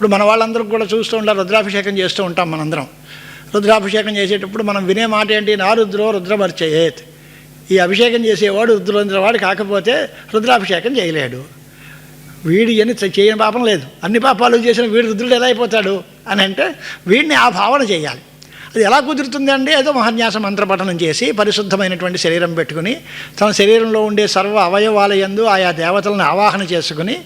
ఇప్పుడు మన వాళ్ళందరూ కూడా చూస్తూ ఉంటారు రుద్రాభిషేకం చేస్తూ ఉంటాం మనందరం. రుద్రాభిషేకం చేసేటప్పుడు మనం వినే మాట ఏంటి? నా రుద్రో రుద్రమర్చయేత్. ఈ అభిషేకం చేసేవాడు రుద్రవాడు కాకపోతే రుద్రాభిషేకం చేయలేడు. వీడి అని చేయని పాపం లేదు. అన్ని పాపాలు చేసిన వీడు రుద్రుడు ఎలా అయిపోతాడు అని అంటే వీడిని ఆ భావన చేయాలి. అది ఎలా కుదురుతుంది అంటే ఏదో మహాన్యాస మంత్రపఠనం చేసి పరిశుద్ధమైనటువంటి శరీరం పెట్టుకుని తన శరీరంలో ఉండే సర్వ అవయవాలయందు ఆయా దేవతలను ఆవాహన చేసుకుని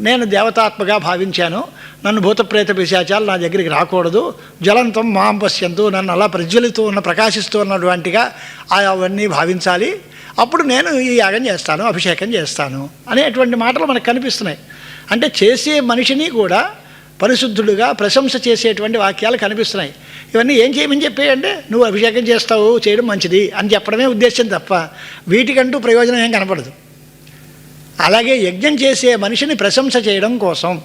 నేను దేవతాత్మగా భావించాను. నన్ను భూతప్రేత పిశాచాలు నా దగ్గరికి రాకూడదు. జ్వలంతం మాం పశ్యంతు నన్ను అలా ప్రజ్వలితూ ఉన్న ప్రకాశిస్తూ ఉన్నటువంటిగా అవన్నీ భావించాలి. అప్పుడు నేను ఈ యాగం చేస్తాను అభిషేకం చేస్తాను అనేటువంటి మాటలు మనకు కనిపిస్తున్నాయి. అంటే చేసే మనిషిని కూడా పరిశుద్ధుడుగా ప్రశంస చేసేటువంటి వాక్యాలు కనిపిస్తున్నాయి. ఇవన్నీ ఏం చేయమని చెప్పేయంటే నువ్వు అభిషేకం చేస్తావు చేయడం మంచిది అని చెప్పడమే ఉద్దేశం తప్ప వీటికంటూ ప్రయోజనం ఏం కనపడదు. అలాగే యజ్ఞం చేసే మనిషిని ప్రశంస చేయడం కోసం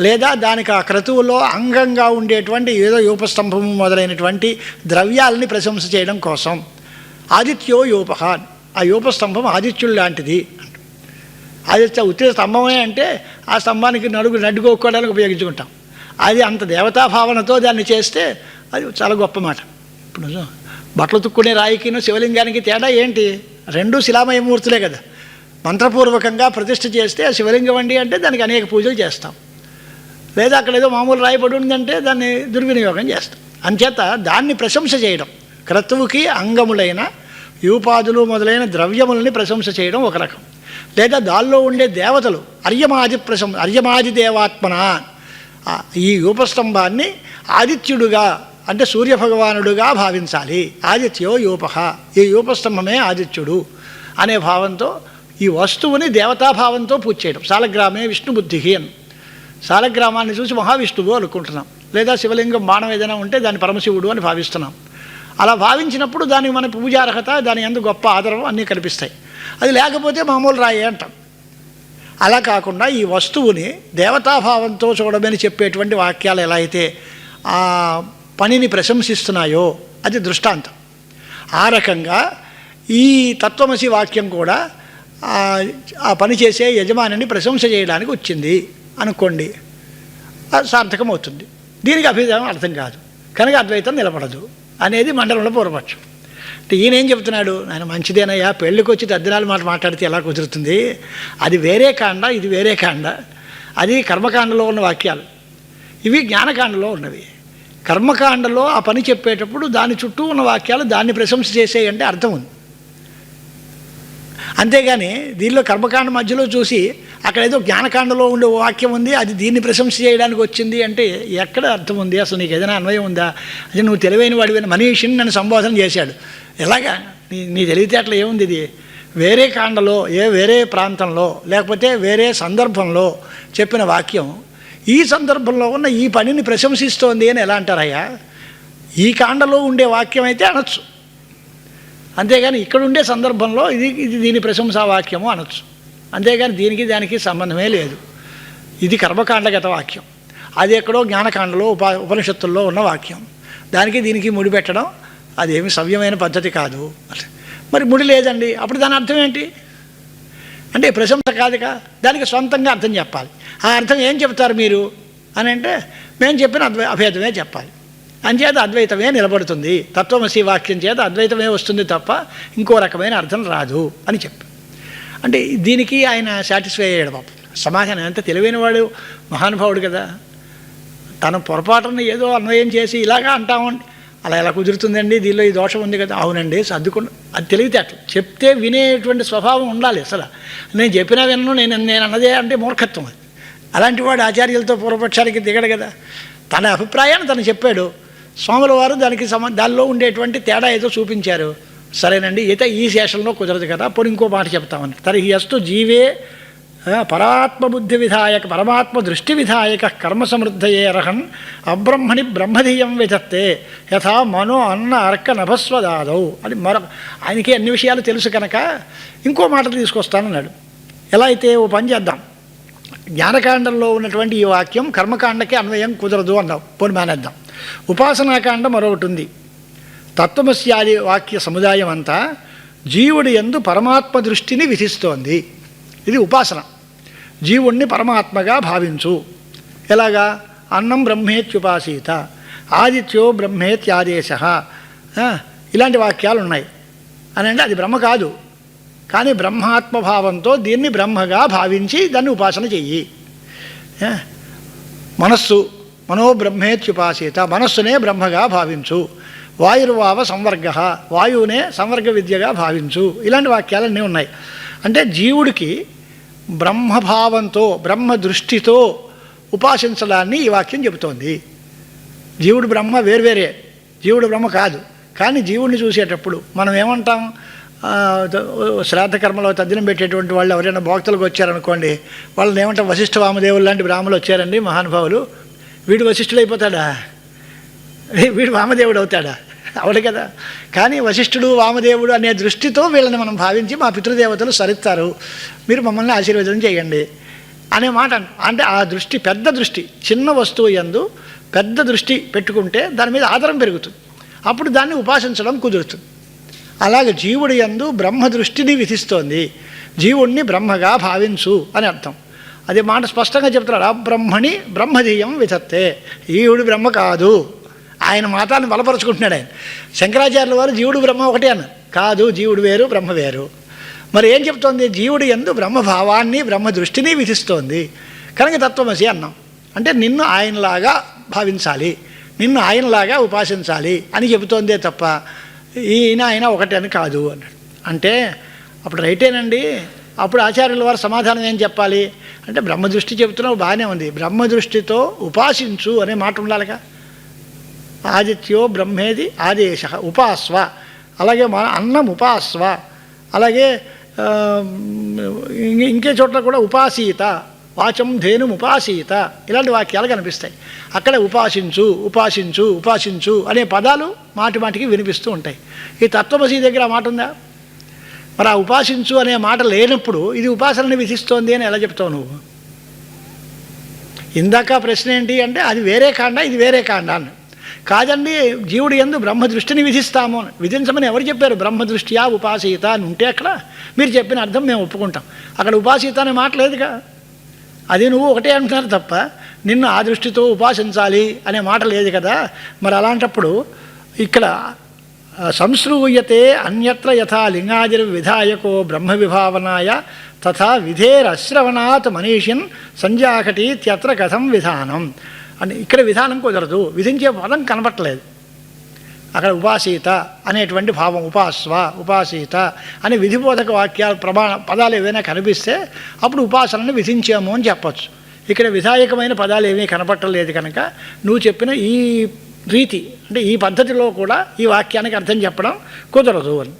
లేదా దానికి ఆ క్రతువులో అంగంగా ఉండేటువంటి ఏదో యూపస్తంభము మొదలైనటువంటి ద్రవ్యాలని ప్రశంస చేయడం కోసం. ఆదిత్యో యూపహ ఆ యూపస్తంభం ఆదిత్యుడు లాంటిది ఆదిత్య ఉత్తిర స్తంభమే అంటే ఆ స్తంభానికి నడుగు నడ్డుకోకోవడానికి ఉపయోగించుకుంటాం. అది అంత దేవతాభావనతో దాన్ని చేస్తే అది చాలా గొప్ప మాట. ఇప్పుడు బట్టలు తుక్కునే రాయికిను శివలింగానికి తేడా ఏంటి? రెండు శిలామయమూర్తులే కదా. మంత్రపూర్వకంగా ప్రతిష్ఠ చేస్తే ఆ శివలింగం అండి అంటే దానికి అనేక పూజలు చేస్తాం. లేదా అక్కడ ఏదో మామూలు రాయబడి ఉందంటే దాన్ని దుర్వినియోగం చేస్తాం. అంచేత దాన్ని ప్రశంస చేయడం క్రతువుకి అంగములైన యూపాదులు మొదలైన ద్రవ్యములని ప్రశంస చేయడం ఒక రకం. లేదా దానిలో ఉండే దేవతలు అర్యమాది ప్రశం అర్యమాది దేవాత్మన ఈ యూపస్తంభాన్ని ఆదిత్యుడుగా అంటే సూర్యభగవానుడుగా భావించాలి. ఆదిత్యో యూపహ ఈ యూపస్తంభమే ఆదిత్యుడు అనే భావంతో ఈ వస్తువుని దేవతాభావంతో పూజ చేయడం. సాలగ్రామే విష్ణుబుద్ధి అని. సాలగ్రామాన్ని చూసి మహావిష్ణువు అనుకుంటున్నాం. లేదా శివలింగం బాణం ఏదైనా ఉంటే దాన్ని పరమశివుడు అని భావిస్తున్నాం. అలా భావించినప్పుడు దాని మన పూజార్హత దాని ఎందు గొప్ప ఆదరం అన్నీ కనిపిస్తాయి. అది లేకపోతే మామూలు రాయే అంటాం. అలా కాకుండా ఈ వస్తువుని దేవతాభావంతో చూడమని చెప్పేటువంటి వాక్యాలు ఎలా అయితే ఆ పనిని ప్రశంసిస్తున్నాయో అది దృష్టాంతం. ఆ రకంగా ఈ తత్వమసి వాక్యం కూడా ఆ పని చేసే యజమానిని ప్రశంస చేయడానికి వచ్చింది అనుకోండి. అది సార్థకం అవుతుంది దీనికి అభిప్రాయం అర్థం కాదు. కనుక అద్వైతం నిలబడదు అనేది మండలంలో పూర్వపక్షం. అంటే ఈయన ఏం చెప్తున్నాడు ఆయన మంచిదేనయ్యా పెళ్ళికి వచ్చి తద్దినాలు మాట మాట్లాడితే ఎలా కుదురుతుంది? అది వేరే కాండ ఇది వేరే కాండ. అది కర్మకాండలో ఉన్న వాక్యాలు. ఇవి జ్ఞానకాండలో ఉన్నవి. కర్మకాండలో ఆ పని చెప్పేటప్పుడు దాని చుట్టూ ఉన్న వాక్యాలు దాన్ని ప్రశంస చేసేయంటే అర్థం ఉంది. అంతేగాని దీనిలో కర్మకాండ మధ్యలో చూసి అక్కడ ఏదో జ్ఞానకాండలో ఉండే వాక్యం ఉంది అది దీన్ని ప్రశంస చేయడానికి వచ్చింది అంటే ఎక్కడ అర్థం ఉంది? అసలు నీకు ఏదైనా అన్వయం ఉందా? అది నువ్వు తెలివైన వాడివైన మనీషిని నన్ను సంబోధన చేశాడు. ఎలాగా? నీ నీ తెలివితేటలు ఏముంది ఇది? వేరే కాండలో ఏ వేరే ప్రాంతంలో లేకపోతే వేరే సందర్భంలో చెప్పిన వాక్యం ఈ సందర్భంలో ఉన్న ఈ పనిని ప్రశంసిస్తోంది అని ఎలా అంటారయ్యా? ఈ కాండలో ఉండే వాక్యం అయితే అనొచ్చు. అంతేగాని ఇక్కడ ఉండే సందర్భంలో ఇది ఇది దీని ప్రశంసా వాక్యము అనొచ్చు. అంతేగాని దీనికి దానికి సంబంధమే లేదు. ఇది కర్మకాండగత వాక్యం. అది ఎక్కడో జ్ఞానకాండలో ఉపా ఉపనిషత్తుల్లో ఉన్న వాక్యం. దానికి దీనికి ముడి పెట్టడం అదేమి సవ్యమైన పద్ధతి కాదు. మరి ముడి లేదండి. అప్పుడు దాని అర్థం ఏంటి? అంటే ప్రశంస కాదుగా? దానికి సొంతంగా అర్థం చెప్పాలి. ఆ అర్థం ఏం చెప్తారు మీరు? అని అంటే మేము చెప్పిన అద్వై అభేదమే చెప్పాలి. అంచేత అద్వైతమే నిలబడుతుంది. తత్వమసి వాక్యం చేత అద్వైతమే వస్తుంది తప్ప ఇంకో రకమైన అర్థం రాదు అని చెప్పి అంటే దీనికి ఆయన సాటిస్ఫై అయ్యాడు పాపం. సమాధానం ఎంత తెలివైన వాడు మహానుభావుడు కదా. తన పొరపాటును ఏదో అన్వయం చేసి ఇలాగా అంటామండి అలా ఎలా కుదురుతుందండి? దీనిలో ఈ దోషం ఉంది కదా. అవునండి సర్దుకుండా అది తెలివితేటలు చెప్తే వినేటువంటి స్వభావం ఉండాలి అసలు. నేను చెప్పినా వినను నేను నేను అన్నదే అంటే మూర్ఖత్వం అది. అలాంటి వాడు ఆచార్యులతో పూర్వపక్షానికి దిగడు కదా. తన అభిప్రాయాన్ని తను చెప్పాడు. స్వాముల వారు దానికి సమ దానిలో ఉండేటువంటి తేడా ఏదో చూపించారు. సరేనండి అయితే ఈ శేషంలో కుదరదు కదా పోనీ ఇంకో మాట చెప్తామని. తర్హి అస్తు జీవే పరాత్మబుద్ధి పరాత్మ బుద్ధి విధాయక పరమాత్మ దృష్టి విధాయక కర్మ సమృద్ధయే రహన్ అబ్రహ్మణి బ్రహ్మధీయం విధత్తే యథా మనో అన్న అర్క నభస్వదాదౌ. అని మరొక ఆయనకి అన్ని విషయాలు తెలుసు కనుక ఇంకో మాట తీసుకొస్తానన్నాడు. ఎలా అయితే ఓ పని చేద్దాం. జ్ఞానకాండంలో ఉన్నటువంటి ఈ వాక్యం కర్మకాండకి అన్వయం కుదరదు అన్నావు. పోని మానేద్దాం. ఉపాసనాకాండ మరొకటి ఉంది. తత్వమస్యాది వాక్య సముదాయం అంతా జీవుడి ఎందు పరమాత్మ దృష్టిని విధిస్తోంది. ఇది ఉపాసన. జీవుణ్ణి పరమాత్మగా భావించు. ఎలాగా? అన్నం బ్రహ్మేత్యుపాసీత ఆదిత్యో బ్రహ్మేత్యాదేశ. ఇలాంటి వాక్యాలు ఉన్నాయి అని అంటే అది బ్రహ్మ కాదు. కానీ బ్రహ్మాత్మభావంతో దీన్ని బ్రహ్మగా భావించి దాన్ని ఉపాసన చెయ్యి. మనస్సు మనోబ్రహ్మేత్యుపాసీత మనస్సునే బ్రహ్మగా భావించు. వాయుర్వావ సంవర్గ వాయువునే సంవర్గ విద్యగా భావించు. ఇలాంటి వాక్యాలన్నీ ఉన్నాయి. అంటే జీవుడికి బ్రహ్మభావంతో బ్రహ్మ దృష్టితో ఉపాసించడాన్ని ఈ వాక్యం చెబుతోంది. జీవుడు బ్రహ్మ వేర్వేరే జీవుడు బ్రహ్మ కాదు. కానీ జీవుడిని చూసేటప్పుడు మనం ఏమంటాం? శ్రాద్ధకర్మలో తద్దినం పెట్టేటువంటి వాళ్ళు ఎవరైనా భోక్తలకు వచ్చారనుకోండి వాళ్ళని ఏమంటాం? వశిష్ఠ వామదేవులు లాంటి బ్రాహ్మలు వచ్చారండి మహానుభావులు. వీడు వశిష్ఠుడు అయిపోతాడా వీడు వామదేవుడు అవుతాడా? అవడు కదా. కానీ వశిష్ఠుడు వామదేవుడు అనే దృష్టితో వీళ్ళని మనం భావించి మా పితృదేవతలు సరిస్తారు. మీరు మమ్మల్ని ఆశీర్వదనం చేయండి అనే మాట అంటే ఆ దృష్టి పెద్ద దృష్టి చిన్న వస్తువు యందు పెద్ద దృష్టి పెట్టుకుంటే దాని మీద ఆదరం పెరుగుతుంది. అప్పుడు దాన్ని ఉపాసించడం కుదురుతుంది. అలాగే జీవుడి యందు బ్రహ్మ దృష్టిని విధిస్తోంది. జీవుణ్ణి బ్రహ్మగా భావించు అని అర్థం. అది మాట స్పష్టంగా చెప్తున్నాడు. బ్రహ్మణి బ్రహ్మధీయం విధత్తే. జీవుడు బ్రహ్మ కాదు. ఆయన మాతాన్ని బలపరుచుకుంటున్నాడు ఆయన. శంకరాచార్యుల వారు జీవుడు బ్రహ్మ ఒకటే అన్నారు. కాదు జీవుడు వేరు బ్రహ్మ వేరు. మరి ఏం చెప్తోంది? జీవుడు ఎందు బ్రహ్మభావాన్ని బ్రహ్మ దృష్టిని విధిస్తోంది. కనుక తత్వమసి అన్నాం. అంటే నిన్ను ఆయనలాగా భావించాలి. నిన్ను ఆయనలాగా ఉపాసించాలి అని చెబుతోందే తప్ప ఈయన ఆయన ఒకటే అని కాదు అన్నాడు. అంటే అప్పుడు రైటేనండి. అప్పుడు ఆచార్యుల వారు సమాధానం ఏం చెప్పాలి? అంటే బ్రహ్మదృష్టి చెబుతున్నావు బాగానే ఉంది. బ్రహ్మదృష్టితో ఉపాసించు అనే మాట ఉండాలిగా. ఆదిత్యో బ్రహ్మేది ఆదేశ ఉపాస్వ. అలాగే మన అన్నం ఉపాస్వ. అలాగే ఇంకే చోట్ల కూడా ఉపాసీత. వాచం ధేను ఉపాసీత. ఇలాంటి వాక్యాలు కనిపిస్తాయి. అక్కడ ఉపాసించు ఉపాసించు ఉపాసించు అనే పదాలు మాటి మాటికి వినిపిస్తూ ఉంటాయి. ఈ తత్వమసీ దగ్గర మాట ఉందా? మరి ఆ ఉపాసించు అనే మాట లేనప్పుడు ఇది ఉపాసనని విధిస్తోంది అని ఎలా చెప్తావు నువ్వు? ఇందాక ప్రశ్న ఏంటి అంటే అది వేరే కాండ ఇది వేరే కాండ అని కాదండి జీవుడు ఎందు బ్రహ్మ దృష్టిని విధిస్తాము అని. విధించమని ఎవరు చెప్పారు? బ్రహ్మదృష్ట్యా ఉపాసీత అని ఉంటే అక్కడ మీరు చెప్పిన అర్థం మేము ఒప్పుకుంటాం. అక్కడ ఉపాసీత అనే మాట లేదుగా. అది నువ్వు ఒకటే అంటున్నారు తప్ప నిన్ను ఆ దృష్టితో ఉపాసించాలి అనే మాట లేదు కదా. మరి అలాంటప్పుడు ఇక్కడ సంశ్రూయతే అన్యత్ర యథా లింగాదిర్ విధాయకో బ్రహ్మ విభావనాయ తథా విధేరశ్రవణాత్ మనీషిన్ సంజాకటీత్యత్ర కథం విధానం. అని ఇక్కడ విధానం కుదరదు. విధించే పదం కనపట్టలేదు. అక్కడ ఉపాసీత అనేటువంటి భావం ఉపాస్వ ఉపాసీత అని విధిబోధక వాక్యాలు ప్రమాణ పదాలు ఏవైనా కనిపిస్తే అప్పుడు ఉపాసనను విధించాము అని చెప్పచ్చు. ఇక్కడ విధాయకమైన పదాలు ఏమీ కనపట్టలేదు కనుక నువ్వు చెప్పిన ఈ రీతి. అంటే ఈ పద్ధతిలో కూడా ఈ వాక్యానికి అర్థం చెప్పడం కుదరదు అని.